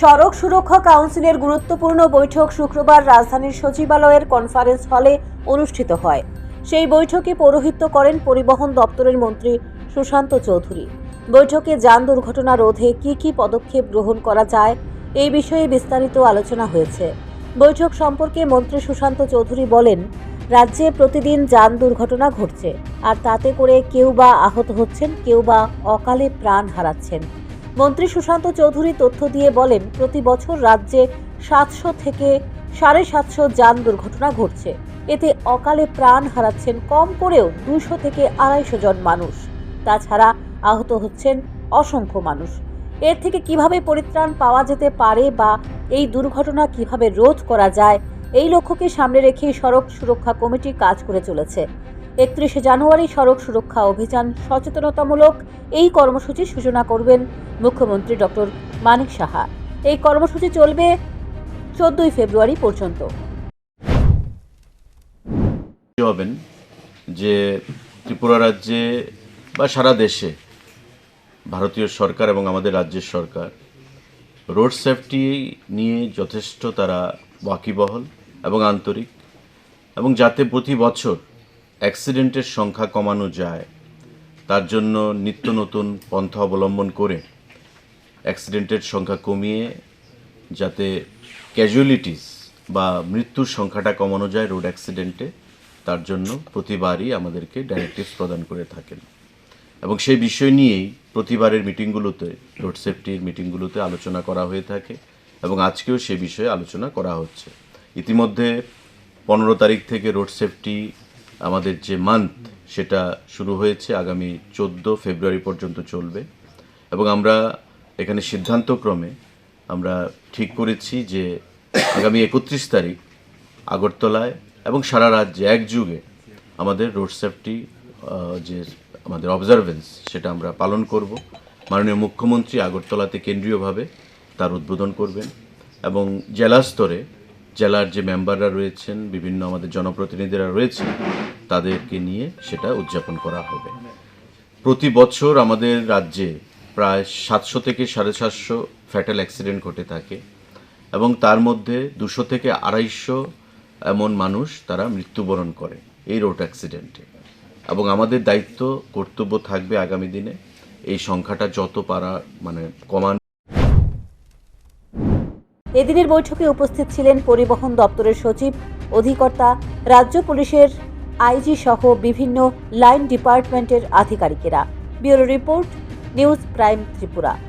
সড়ক সুরক্ষা কাউন্সিলের গুরুত্বপূর্ণ বৈঠক শুক্রবার রাজধানীর সচিবালয়ের কনফারেন্স হলে অনুষ্ঠিত হয়। সেই বৈঠকে পৌরোহিত্য করেন পরিবহন দপ্তরের মন্ত্রী সুশান্ত চৌধুরী। বৈঠকে যান দুর্ঘটনা রোধে কী কী পদক্ষেপ গ্রহণ করা যায়, এই বিষয়ে বিস্তারিত আলোচনা হয়েছে। বৈঠক সম্পর্কে মন্ত্রী সুশান্ত চৌধুরী বলেন, রাজ্যে প্রতিদিন যান দুর্ঘটনা ঘটছে, আর তাতে করে কেউ বা আহত হচ্ছেন, কেউ বা অকালে প্রাণ হারাচ্ছেন। মন্ত্রী সুশান্ত চৌধুরী তথ্য দিয়ে বলেন, প্রতি বছর রাজ্যে সাতশো থেকে সাড়ে সাতশো যান দুর্ঘটনা ঘটছে। এতে অকালে প্রাণ হারাচ্ছেন কম করেও দুশো থেকে আড়াইশো জন মানুষ। তাছাড়া আহত হচ্ছেন অসংখ্য মানুষ। এর থেকে কীভাবে পরিত্রাণ পাওয়া যেতে পারে বা এই দুর্ঘটনা কীভাবে রোধ করা যায়, এই লক্ষ্যকে সামনে রেখেই সড়ক সুরক্ষা কমিটি কাজ করে চলেছে। একত্রিশে জানুয়ারি সড়ক সুরক্ষা অভিযান সচেতনতামূলক এই কর্মসূচির সূচনা করবেন মুখ্যমন্ত্রী ডক্টর মানিক সাহা। এই কর্মসূচি চলবে চোদ্দই ফেব্রুয়ারি পর্যন্ত। হবেন? যে ত্রিপুরা রাজ্যে বা সারা দেশে ভারতীয় সরকার এবং আমাদের রাজ্যের সরকার রোড সেফটি নিয়ে যথেষ্ট তারা ওয়াকিবহল এবং আন্তরিক এবং যাতে প্রতি বছর অ্যাক্সিডেন্টের সংখ্যা কমানো যায়, তার জন্য নিত্য নতুন পন্থা অবলম্বন করে অ্যাক্সিডেন্টের সংখ্যা কমিয়ে যাতে ক্যাজুয়ালিটিস বা মৃত্যুর সংখ্যাটা কমানো যায় রোড অ্যাক্সিডেন্টে তার জন্য প্রতিবারই আমাদেরকে ডাইরেক্টিভস প্রদান করে থাকেন। এবং সেই বিষয় নিয়েই প্রতিবারের মিটিংগুলোতে রোড সেফটির মিটিংগুলোতে আলোচনা করা হয়ে থাকে এবং আজকেও সে বিষয়ে আলোচনা করা হচ্ছে। ইতিমধ্যে পনেরো তারিখ থেকে রোড সেফটি আমাদের যে মান্থ সেটা শুরু হয়েছে আগামী চোদ্দ ফেব্রুয়ারি পর্যন্ত চলবে। এবং আমরা এখানে সিদ্ধান্তক্রমে আমরা ঠিক করেছি যে আগামী একত্রিশ তারিখ আগরতলায় এবং সারা রাজ্যে একযুগে আমাদের রোড সেফটি যে আমাদের অবজারভেন্স সেটা আমরা পালন করব। মাননীয় মুখ্যমন্ত্রী আগরতলাতে কেন্দ্রীয়ভাবে তার উদ্বোধন করবেন এবং জেলা স্তরে জেলার যে মেম্বাররা রয়েছেন, বিভিন্ন আমাদের জনপ্রতিনিধিরা রয়েছেন, তাদেরকে নিয়ে সেটা উদযাপন করা হবে। প্রতি বছর আমাদের রাজ্যে প্রায় সাতশো থেকে সাড়ে সাতশো ফ্যাটাল অ্যাক্সিডেন্ট ঘটে থাকে এবং তার মধ্যে দুশো থেকে আড়াইশো এমন মানুষ তারা মৃত্যুবরণ করে এই রোড অ্যাক্সিডেন্টে এবং আমাদের দায়িত্ব, কর্তব্য থাকবে আগামী দিনে এই সংখ্যাটা যত পারা মানে কমান এদিনের বৈঠকে উপস্থিত ছিলেন পরিবহন দপ্তরের সচিব, অধিকর্তা, রাজ্য পুলিশের আইজি সহ বিভিন্ন লাইন ডিপার্টমেন্টের আধিকারিকেরা। Bureau report, news prime Tripura.